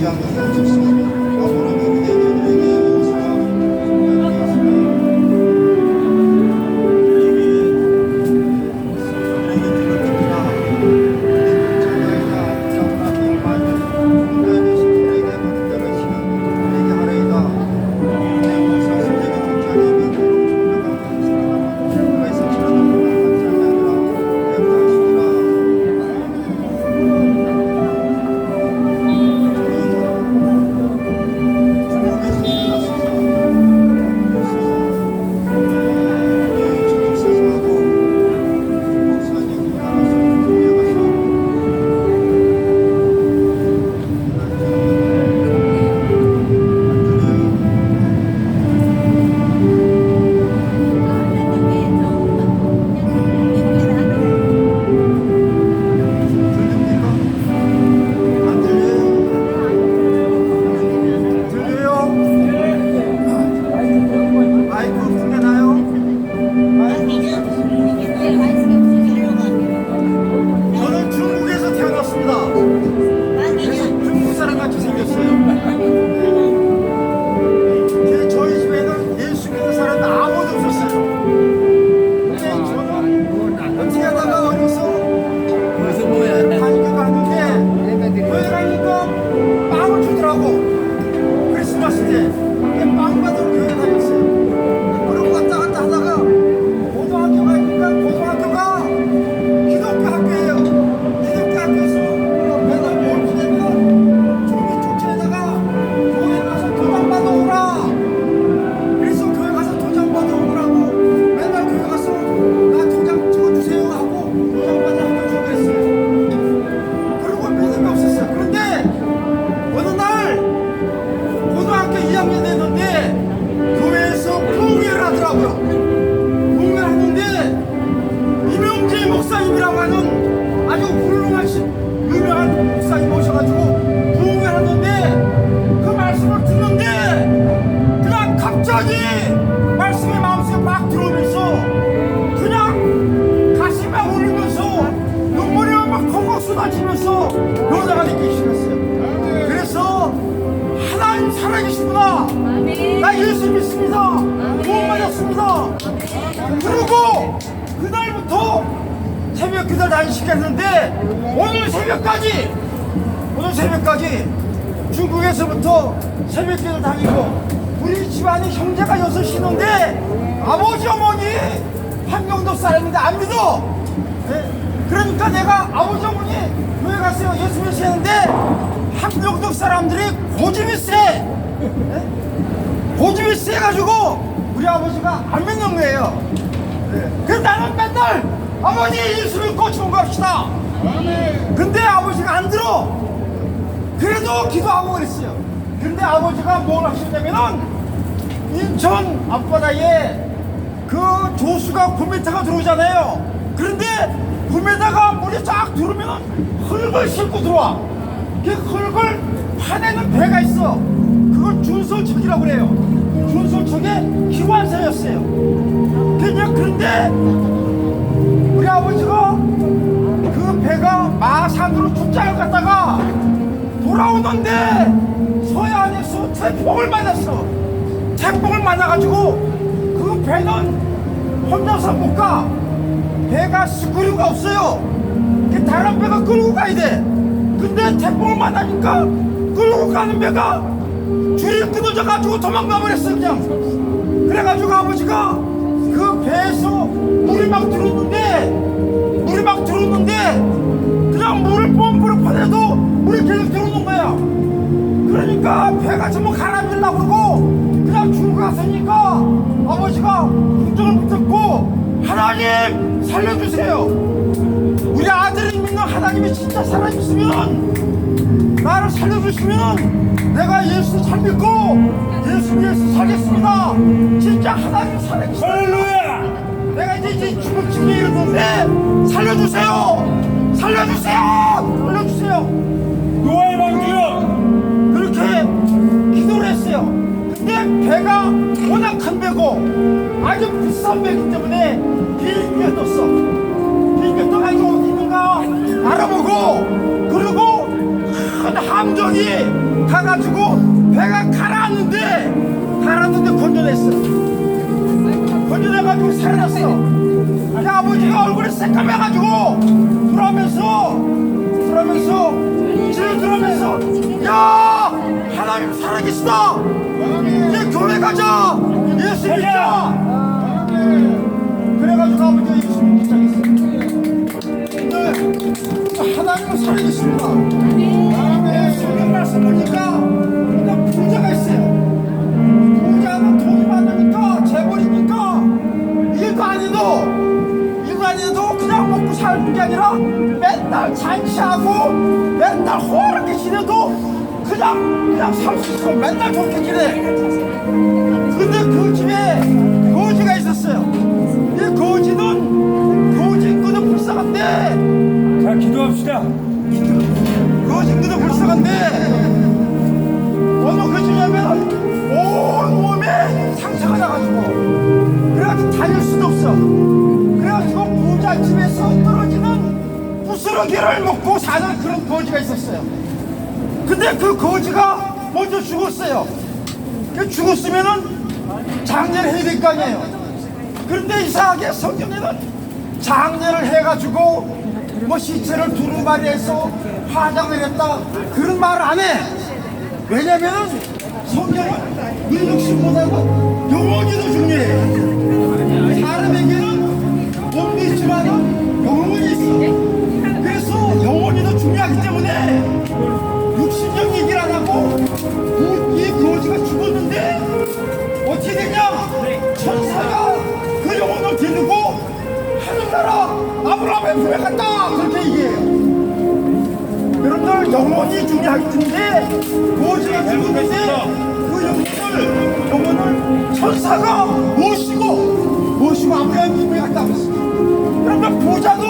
보 크 갑자기 말씀이 마음속에 막 들어오면서 그냥 가슴이 막 울리면서 눈물이 막 펑펑 쏟아지면서 여자가 느끼기 시작했어요. 그래서 하나님 살아계시구나. 나 예수 믿습니다. 구원 받았습니다. 그리고 그날부터 새벽 기도 다니기 시작했는데 오늘 새벽까지 오늘 새벽까지 중국에서부터 새벽 기도 다니고 우리 집안에 형제가 여섯이는데 아버지 어머니 한경도 사람인데 안 믿어 네? 그러니까 내가 아버지 어머니 교회 가세요 예수 믿으시는데 한경도 사람들이 고집이 세 네? 고집이 세가지고 우리 아버지가 안 믿는 거예요 네. 그래서 나는 맨날 아버지 예수 믿고 중국합시다 근데 아버지가 안 들어 그래도 기도하고 그랬어요. 근데 아버지가 뭘 하시냐면은 인천 앞바다에 그 조수가 9m가 들어오잖아요. 그런데 9m가 물이 쫙 들어오면 흙을 싣고 들어와. 그 흙을 파내는 배가 있어. 그걸 준솔척이라고 그래요. 준솔척의 기관사였어요. 그냥 그런데 우리 아버지가 그 배가 마산으로 출장을 갔다가 돌아오는데 서해안에서 태풍을 만났어. 태풍을 만나가지고 그 배는 혼자서 못 가. 배가 스크류가 없어요. 그 다른 배가 끌고 가야 돼. 근데 태풍을 만나니까 끌고 가는 배가 줄이 끊어져가지고 도망가 버렸어 그냥. 그래가지고 아버지가 그 배에서 물이 막 들어오는데 물이 막 들어오는데 그냥 물을 펌프로 퍼내도 물이 계속 들어오는 거야 그러니까 배가 전부 가라앉으려고 그러고 그냥 죽고 갔으니까 아버지가 궁정을 붙잡고 하나님 살려주세요. 우리 아들이 믿는 하나님이 진짜 살아있으면 나를 살려주시면 내가 예수 잘 믿고 예수 위해서 살겠습니다. 진짜 하나님 살아계시다. 내가 이제 이제 죽을 쯤에 이르는데 살려주세요. 살려주세요. 살려주세요 배가 워낙 큰 배고 아주 비싼 배기 때문에 비행기에 떴어. 비행기에 떠가지고 어디 있는가 알아보고 그리고 큰 함정이 가가지고 배가 가라앉는데 가라앉는데 건져냈어. 건져내가지고 살아났어. 그 아버지가 얼굴이 새까매가지고 그러면서 그러면서 집에 들어오면서 야 하나님 살아계시다. 이제 교회 가자. 예수 믿자. 그래가지고 아버지가 예수 믿기 시작했어 근데 하나님은 살아계십니다. 네, 성경 말씀 보니까 일단 부자가 있어요. 부자는 돈이 많으니까 재벌이니까 일도 안 해도 일도 안 해도 그냥 먹고 사는 게 아니라 맨날 잔치하고 맨날 호락게 지내도 그냥 그냥 수 있어. 맨날 좋게 지내. 근데 그 집에 거지가 있었어요. 이 거지는 거지 인구는 불쌍한데. 자 기도합시다. 거지 인구는 불쌍한데. 어느 그 집이냐면 온 몸에 상처가 나가지고. 그래가지고 다닐 수도 없어. 그래가지고 부자 집에서 떨어지는 부스러기를 먹고 사는 그런 거지가 있었어요 근데 그 거지가 먼저 죽었어요 그 죽었으면은 장례를 해야 될 거 아니에요 그런데 이상하게 성경에는 장례를 해가지고 뭐 시체를 두루마리해서 화장을 했다 그런 말을 안 해. 왜냐면은 성경은 영혼이 더 중요해. 품에 갔다 그랬어요. 그러면 부자도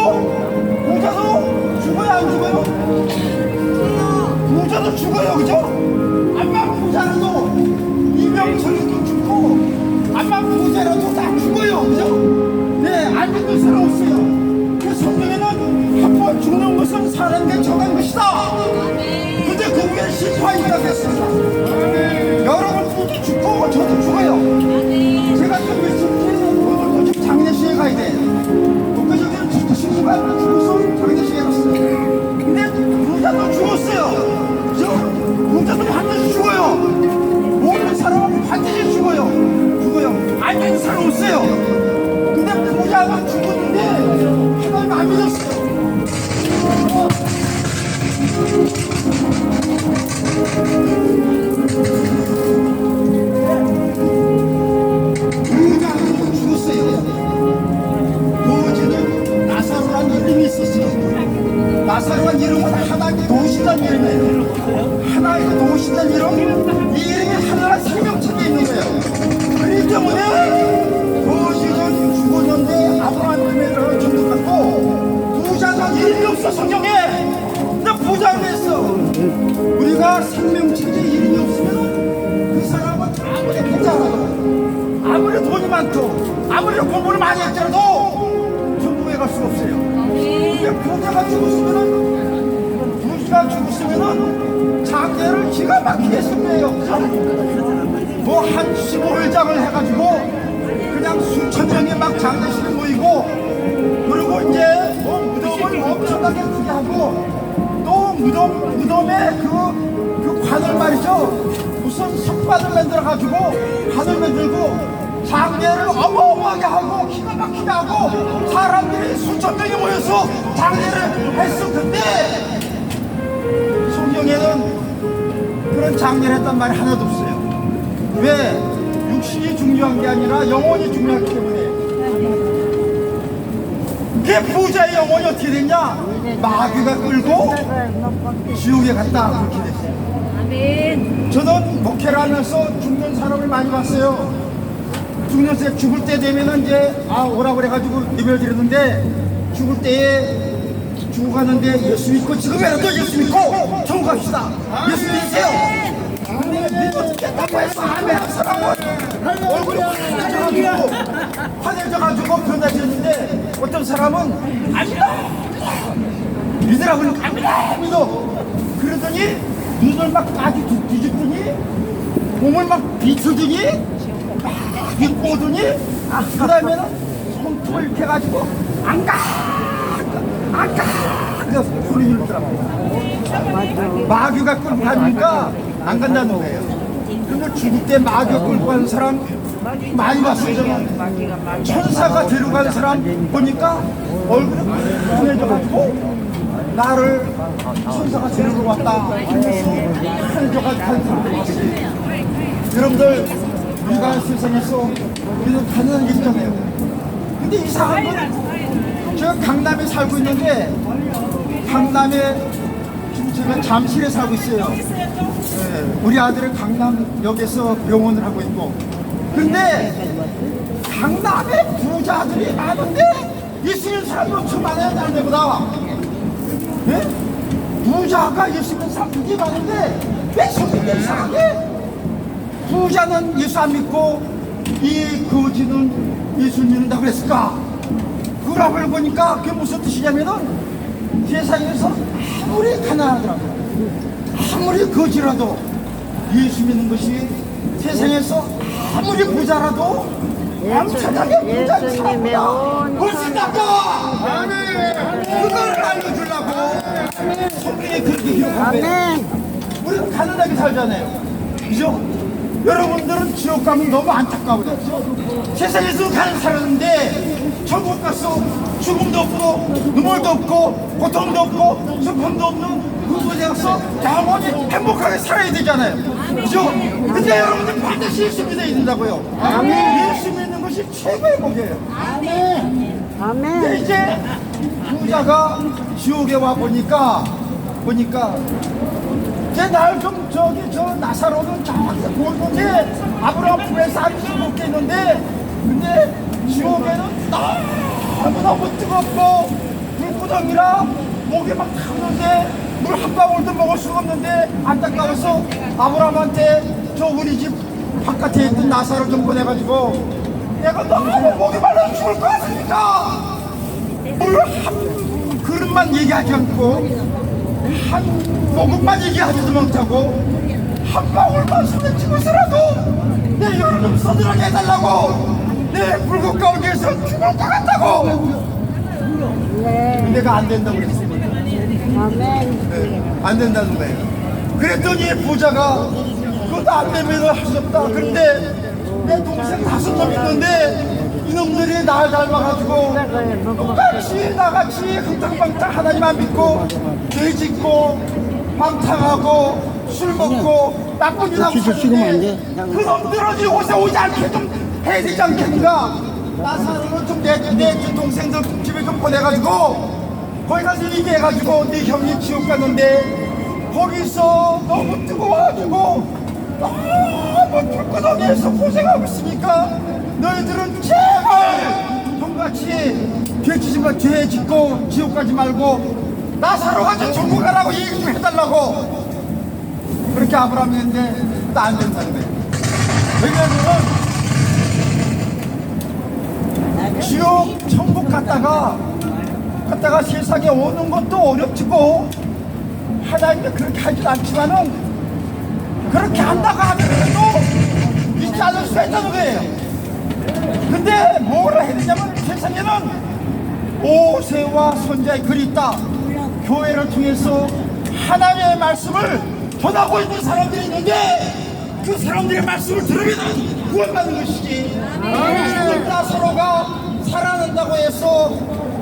부자도 죽어야 안 죽어요? 부자도 죽어요, 그죠? 암만 부자라도 이명철이도 죽고 암만 부자라도 다 죽어요, 그죠? 네, 안 믿는 사람 없어요. 그 성경에는 한 번 죽는 것은 사람에게 정한 것이다. 근데 그 실파가 있다고 했습니다. 여러분 모두 죽고 저도 죽어요. 나사로란 이름은 하나님의 도시란 이름이에요. 하나님의 도시란 이름, 이 이름이 하나의 생명책에 있는 거예요. 그렇기 때문에 도시는 죽었는데 아브라함 금에를 전도받고 부자는 이름이 없어 성경에. 근데 부자는 했어. 우리가 생명책에 이름이 없으면 그 사람은 아무리 부자라도 아무리 돈이 많고 아무리 공부를 많이 했더라도 천국에 갈 수가 없어요. 근데 부자가 죽었으면은 부자가 죽었으면은 장례를 기가 막히게 했을거예요. 뭐 한 15일장을 해가지고 그냥 수천 명이 막 장례식에 모이고 그리고 이제 뭐 무덤을 엄청나게 크게 하고 또 무덤 무덤에 그, 그 관을 말이죠. 무슨 석관을 만들어 가지고 관을 만들고 장례를 어마어마하게 하고 기가 막히게 하고 사람들이 수천 명이 모여서 장례를 했을 텐데 성경에는 그런 장례를 했단 말이 하나도 없어요. 왜? 육신이 중요한 게 아니라 영혼이 중요하기 때문에. 그 부자의 영혼이 어떻게 됐냐? 마귀가 끌고 지옥에 갔다 그렇게 됐어요. 저는 목회를 하면서 죽는 사람을 많이 봤어요. 죽는 새 죽을 때 되면은 이제 아 오라 그래가지고 예배를 드렸는데 죽을 때에 죽어가는데 예수 믿고 지금이라도 예수 믿고! 천국 갑시다. 예수 믿으세요. 믿고 죽겠다고 해서 아멘 한 사람은 얼굴이 환해져가지고 환해져가지고 변화졌는데 어떤 사람은 안 믿어 믿으라고 안 믿어! 그러더니 눈을 막 까지 뒤- 뒤집더니 몸을 막 비추더니 막 비꼬더니 그 다음에는 손톱을 해가지고 안가 안가 그래서 소리를 들어요. 마귀가 끌고 가니까? 안 간다는 거예요. 근데 죽을 때 마귀가 끌고 가는 사람 많이 봤어요. 천사가 데려간 사람 보니까 얼굴이 환해져가지고 나를 천사가 데리러 왔다. 하면서 간 봤어요 여러분들 우리가 세상에서 우리는 가난한 게 있잖아요. 근데 이상한 건제 가 강남에 살고 있는데 강남에 제가 잠실에 살고 있어요. 네, 우리 아들은 강남역에서 병원을 하고 있고. 근데 강남에 부자들이 많은데 예수 믿는 사람이 엄청 많아요 다른 데보다. 네? 부자가 예수 믿는 사람 되게 많은데 왜 성경이 이상하게 부자는 예수 안 믿고 이 거지는 예수 믿는다고 그랬을까 그라고 보니까 그게 무슨 뜻이냐면은 세상에서 아무리 가난하더라도 아무리 거지라도 예수 믿는 것이 세상에서 아무리 부자라도 엄청나게 부자인 사람보다 온 훨씬 낫다 그걸 알려주려고 성경에 그렇게 기록한 거예요 아멘. 우리는 가난하게 살잖아요. 그죠? 여러분들은 지옥 가면 너무 안타까워요. 세상에서 가는 살았는데 천국 가서 죽음도 없고 눈물도 없고 고통도 없고 슬픔도 없는 그곳에 가서 영원히 행복하게 살아야 되잖아요. 그죠? 근데 여러분들 반드시 예수 믿어야 된다고요. 예수 믿는 것이 최고의 복이에요. 근데 아멘. 이제 부자가 지옥에 와 보니까 보니까 이제 날좀 저기 저 나사로는 저기 보는데 아브라함 품에서 안 죽게 있는데 근데 지옥에는 너무 너무 뜨겁고 불구덩이라 목이 막 타는데 물 한 방울도 먹을 수가 없는데 안타까워서 아브라함한테 저 우리 집 바깥에 있던 나사로 좀 보내가지고 내가 너무 목이 말라 죽을 것 같으니까? 물 한 그릇만 얘기하지 않고 한 모금만 얘기하지도 못하고 한 방울만 손에 쥐고서라도 내좀 서늘하게 해달라고 내 불국 가운데서 죽을 것 같다고. 네. 내가 안 된다고 그랬어요 아멘. 네, 안 된다는 거예요. 그랬더니 부자가 그것도 안 되면 할 수 없다. 그런데 내 동생 다섯 놈 있는데 이놈들이 날 닮아가지고 똑같이 나같이 흥탕방탕 하나님 안 믿고 죄 짓고 방탕하고 술 먹고 나쁜 짓 하고 사는데? 그 놈들은 이곳에 오지 않게 좀 해야 되지 않겠는가 나사로는 좀내 내 동생들 집에 좀 보내가지고 거기 가서 얘기해가지고 네 형이 지옥 갔는데 거기서 너무 뜨거워가지고 너무 불구덩이에서 고생하고 있으니까 너희들은 제발 형같이 죄 짓지 마, 죄 짓고 지옥 가지 말고 나사로 가서 천국 가라고 얘기 좀 해달라고. 그렇게 아브라함이 했는데 또안 된다는 거예요 왜냐하면 지옥 천국 갔다가 갔다가 세상에 오는 것도 어렵지고 하나님이 그렇게 하진 않지만은 그렇게 한다고 하더라도 믿지 않을 수가 있다는 거예요. 근데 뭐를 해야 되냐면 세상에는 오세와 선자의 글이 있다. 교회를 통해서 하나님의 말씀을 전하고 있는 사람들이 있는데 그 사람들의 말씀을 들으면 구원받는 것이지. 죽은 나사로가 살아난다고 해서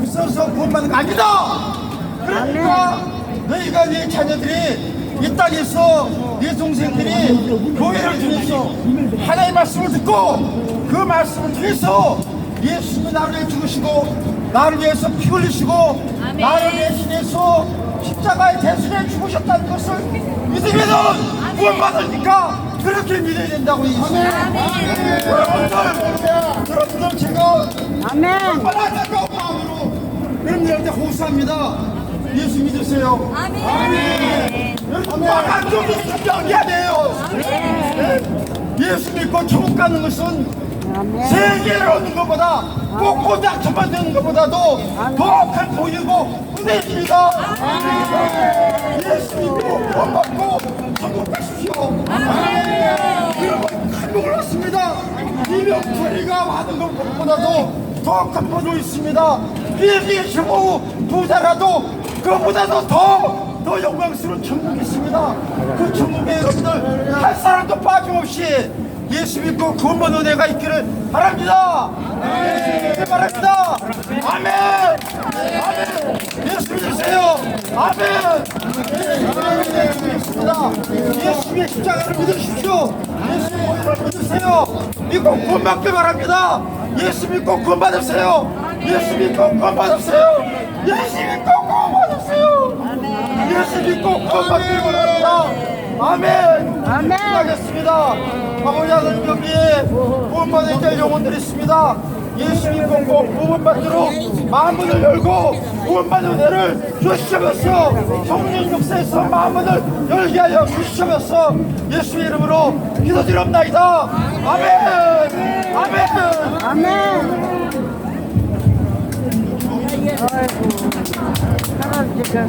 있어서 구원받는 거 아니다! 그러니까 너희가 네 자녀들이 이 땅에서 네 동생들이 교회를 통해서 하나님의 말씀을 듣고 그 말씀을 통해서 예수님이 나를 위해 죽으시고 나를 위해서 피 흘리시고 나를 대신해서 십자가에 대신해 죽으셨다는 것을 믿으면은 구원받으니까 그렇게 믿어야 된다고 이 여러분들 여러분들 제가 아멘. 안타까운 마음으로. 여러분들한테 호소합니다. 예수 믿으세요. 여러분 막안 좀 있으면 돼요? 예수 믿고 천국 가는 것은 아멘. 세계를 얻는 것보다 꼭꼭 낙천만 되는 것보다도 더 큰 보이고 은혜입니다 예수 믿고 구원 받고 천국 가십시오. 여러분 감동을 받습니다. 이명철이가 받은 것보다도 더큰 번호 있습니다. 비행기 신고 부자라도 그보다도 더, 더 영광스러운 천국이 있습니다. 그 천국에 여러분들 한 사람도 빠짐없이 예수 믿고 구원받 은혜가 있기를 바랍니다. 예수 믿기 바랍니다. 아멘. 아멘. 예수 믿으세요. 아멘. 예수 믿습니다. 예수의 십자가를 믿으십시오. 오늘을 믿으세요. 믿고 구원받기 바랍니다. 예수 믿고 구원받으세요. 예수 믿고 구원받으세요. 예수 믿고 구원받으세요. 예수 믿고 구원받기 바랍니다. 아멘. 하겠습니다. 하나님 여기에 구원받을 때 영혼들이 있습니다. 예수 믿고 구원받도록 마음문을 열고 구원받는 은혜를 주시면서 성령 역사에서 마음문을 열게 하여 주시면서 예수의 이름으로 기도드립니다. 아멘. 아멘. 아멘. 아이고. 할아버지가